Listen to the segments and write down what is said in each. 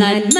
നന്മ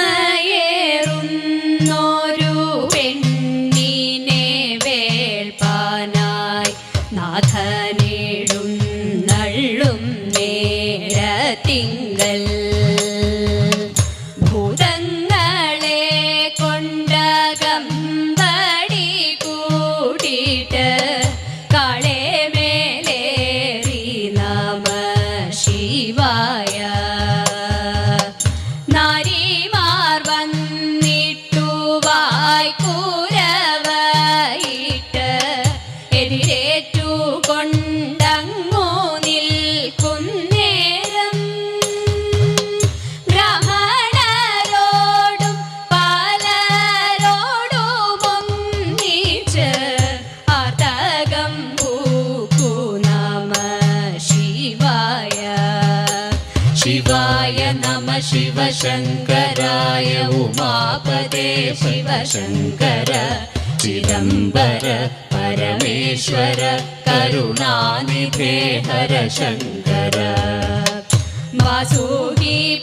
शिवाय नमः शिवशङ्कराय उमापदे शिवशङ्कर। चिदम्बर परमेश्वर करुणानिधे हर शङ्कर वासुकी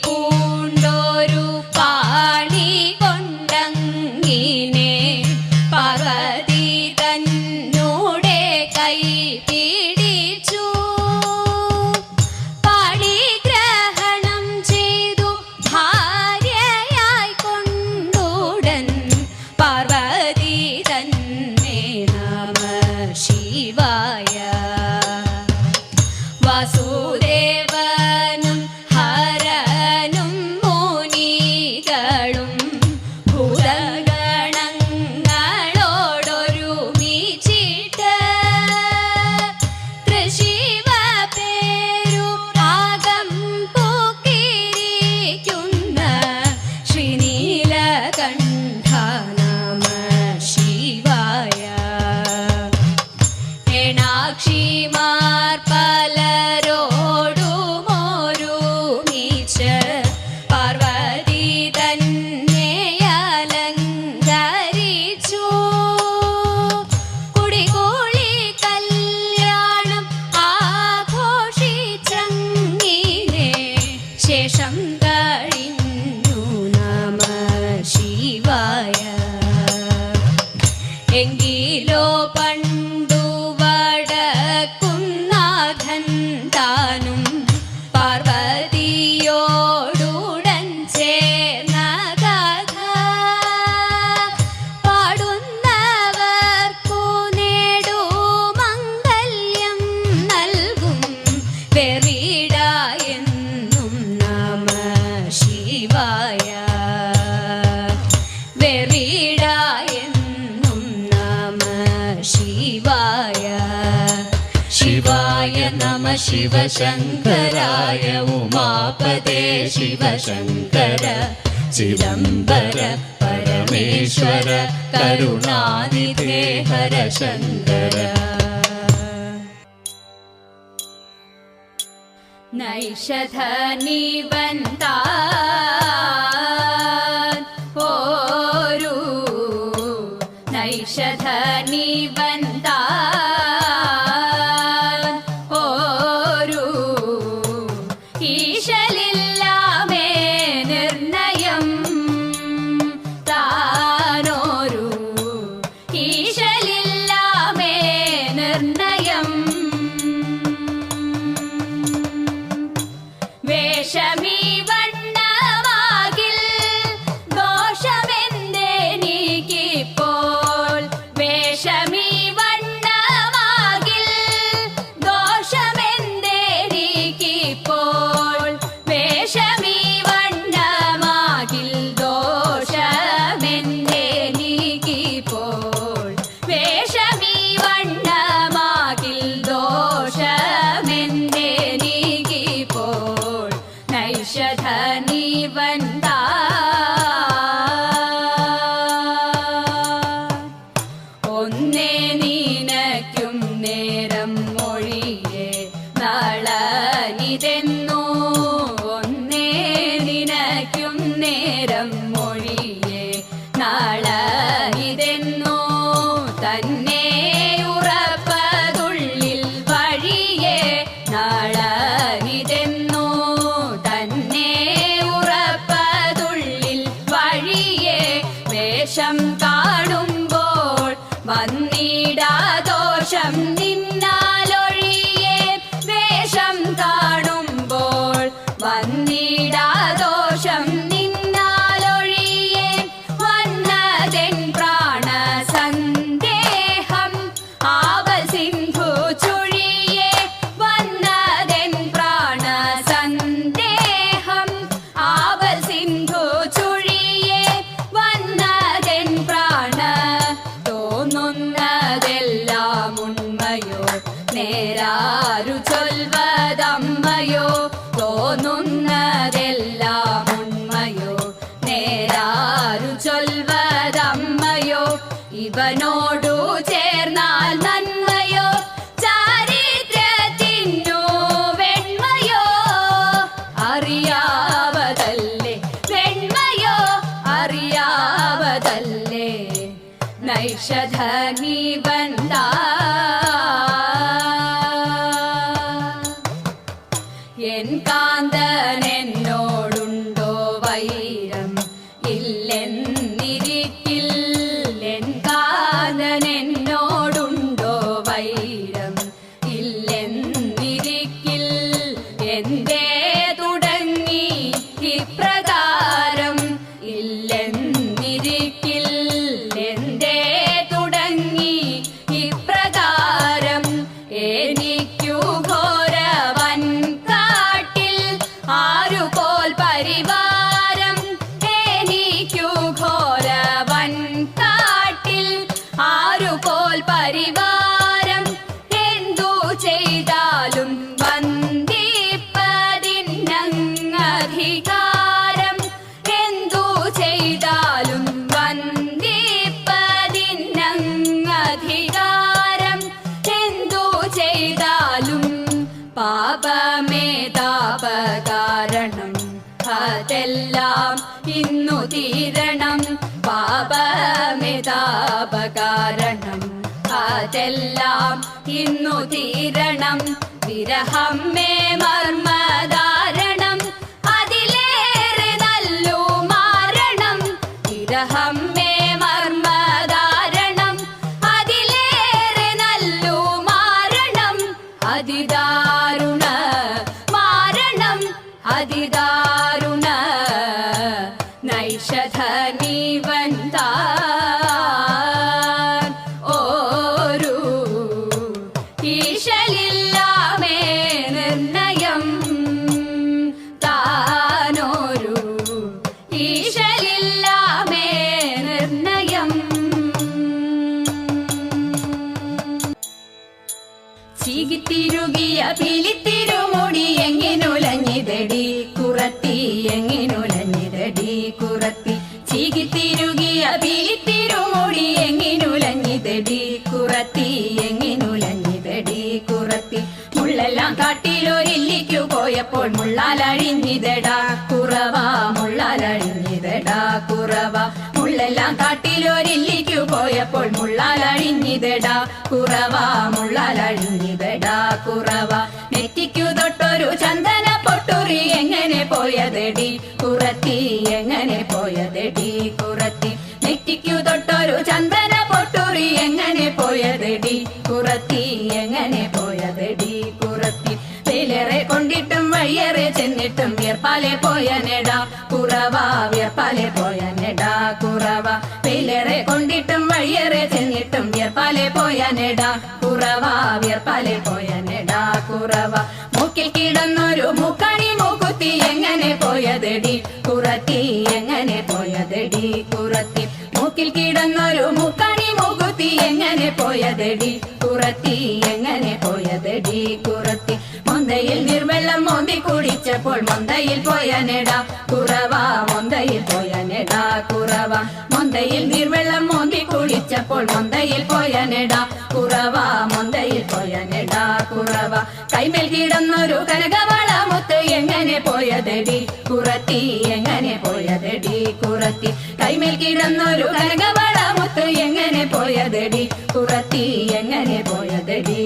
शिवशङ्कराय उमापदे शिवशङ्कर। चिदम्बर परमेश्वर करुणानिधे हर शङ्कर नैषधनिवन्ता। ചൊൽവതമ്മയോ ഇവനോടു പരിവാരം എനിക്കു ഘോരവൻ കാട്ടിൽ ആരുപോൽ പരിവാരം എന്തു ചെയ്താലും വന്ദിപ്പതിനധികാരം എന്തു ചെയ്താലും വന്ദിപ്പതിനധികാരം എന്തു ചെയ്താലും പാപമേ താപകാരണം. അതെല്ലാം ഇന്നു തീരണം. പാപമിതാപകാരണം. അതെല്ലാം ഇന്നു തീരണം. വിരഹം മേ മർമ്മധാരണം. അതിലേറെ നല്ലു മാരണം. വിരഹം മേ മർമ്മധാരണം. അതിലേറെ നല്ലു മാരണം. അതിദാരുണ മാരണം. അതിദാരുണ മുള്ളെല്ലാം കാട്ടിലൊരില്ലിക്കു പോയപ്പോൾ മുള്ളാലഴിഞ്ഞിതടാ കുറവാ മുള്ളാലഴിഞ്ഞിതടാ കുറവാ. നെറ്റിക്കു തൊട്ടൊരു ചന്ദന പൊട്ടുറി എങ്ങനെ പോയതെടി കുറത്തി എങ്ങനെ പോയതെടി കുറത്തി. നെറ്റിക്കു തൊട്ടൊരു ചന്ദന പൊട്ടുറി എങ്ങനെ പോയതെടി കുറത്തി എങ്ങനെ പോയതെടി കുറത്തി. വെയിലേറെ കൊണ്ടിട്ടും വഴിയേറെ ചെന്നിട്ടും വിയർപ്പാലെ പോയ നെടാ കുറവാ കൊണ്ടിട്ടും വഴിയേറെ ചെന്നിട്ടും വിയർപ്പാലെ പോയ നെടാ കുറവാ വിയർപ്പാലെ പോയ നെടാ കുറവ. മൂക്കിൽ കിടന്നൊരു മൂക്കണി മൂക്കുത്തി എങ്ങനെ പോയതെടി? കുറത്തി എങ്ങനെ പോയതെടി? കുറത്തി. മൂക്കിൽ കിടന്നൊരു മൂക്കണി മൂക്കുത്തി എങ്ങനെ പോയതെടി? കുറത്തി എങ്ങനെ പോയതെടി? കുറത്തി മൊന്തയിൽ നിർവെള്ളം മോന്തി കുടിച്ചപ്പോൾ മൊന്തയിൽ പോയ നെടാ കുറവാ മൊന്തയിൽ പോയ നെടാ കുറവാ. മൊന്തയിൽ നിർവെള്ളം മോന്തി കുടിച്ചപ്പോൾ മൊന്തയിൽ പോയ നെടാ കുറവാ മൊന്തയിൽ പോയ നെടാ കുറവാ. കൈമേൽ കിടന്നൊരു കനകവള മുത്ത് എങ്ങനെ പോയതെടി കുറത്തി എങ്ങനെ പോയതെടി കുറത്തി. കൈമേൽ കിടന്നൊരു കനകവള മുത്ത് എങ്ങനെ പോയതെടി കുറത്തി എങ്ങനെ പോയതെടി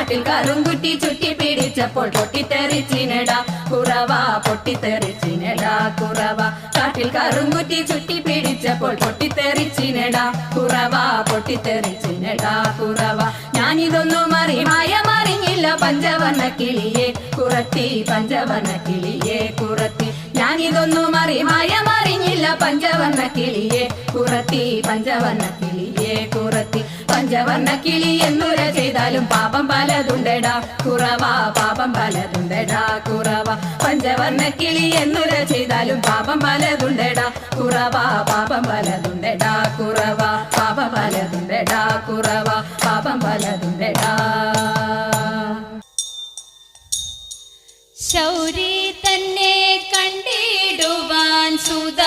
കാട്ടിൽ കറുംകുറ്റി ചുറ്റി പിടിച്ചപ്പോൾ പൊട്ടിത്തെറിച്ചിനടാ. കുറവ പൊട്ടിത്തെറിച്ചിനടാ കുറവ. കാട്ടിൽ കറുംകുറ്റി ചുറ്റി പിടിച്ചപ്പോൾ പൊട്ടിത്തെറിച്ചിനടാ. കുറവ പൊട്ടിത്തെറിച്ചിനടാ കുറവ. ഞാനിതൊന്നും അറി മായ മറിഞ്ഞില്ല പഞ്ചവർണ കിളിയെ കുറത്തി പഞ്ചവർണ കിളിയെ കുറത്തി. ഞാനിതൊന്നും അറി മായ മറിഞ്ഞില്ല പഞ്ചവർണ കിളിയെ കുറത്തി പഞ്ചവർണ കിളിയെ കുറത്തി പഞ്ചവർണ കിളി എന്നുര ചെയ്താലും പാപം പലതുണ്ടടാ. കുറവാ പാപം പലതുണ്ടടാ. കുറവാ പഞ്ചവർണ കിളി എന്നുര ചെയ്താലും പാപം പലതുണ്ടടാ. കുറവാ പാപം പലതുണ്ടടാ. കുറവാ പാപം പലതുണ്ടടാ. കുറവാ പാപം പലതുണ്ടടാ. ശൗരി തന്നെ 主的